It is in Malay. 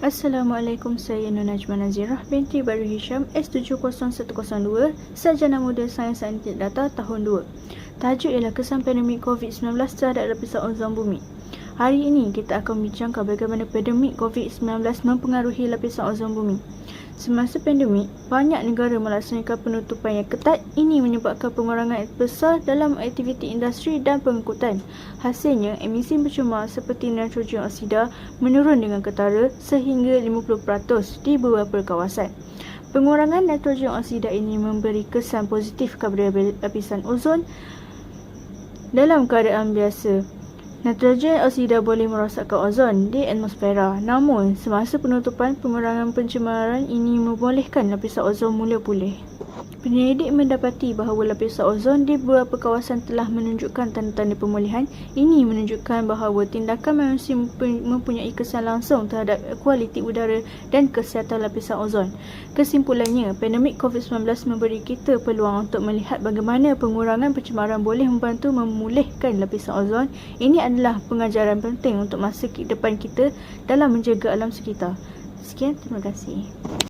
Assalamualaikum, saya Nur Najma Nazirah binti Baru Hisham S70102 Sarjana Muda Sains Antik Data tahun 2 Tajuk ialah kesan pandemik COVID-19 terhadap lapisan ozon bumi Hari ini kita akan membincangkan bagaimana pandemik COVID-19 mempengaruhi lapisan ozon bumi Semasa pandemik, banyak negara melaksanakan penutupan yang ketat. Ini menyebabkan pengurangan besar dalam aktiviti industri dan pengangkutan. Hasilnya, emisi pencemar seperti nitrogen oksida menurun dengan ketara sehingga 50% di beberapa kawasan. Pengurangan nitrogen oksida ini memberi kesan positif kepada lapisan ozon dalam keadaan biasa. Nitrogen oksida boleh merosakkan ozon di atmosfera. Namun, semasa penutupan, pengurangan pencemaran ini membolehkan lapisan ozon mula pulih. Penyelidik mendapati bahawa lapisan ozon di beberapa kawasan telah menunjukkan tanda-tanda pemulihan. Ini menunjukkan bahawa tindakan manusia mempunyai kesan langsung terhadap kualiti udara dan kesihatan lapisan ozon. Kesimpulannya, pandemik COVID-19 memberi kita peluang untuk melihat bagaimana pengurangan pencemaran boleh membantu memulihkan lapisan ozon. Ini adalah pengajaran penting untuk masa depan kita dalam menjaga alam sekitar. Sekian, terima kasih.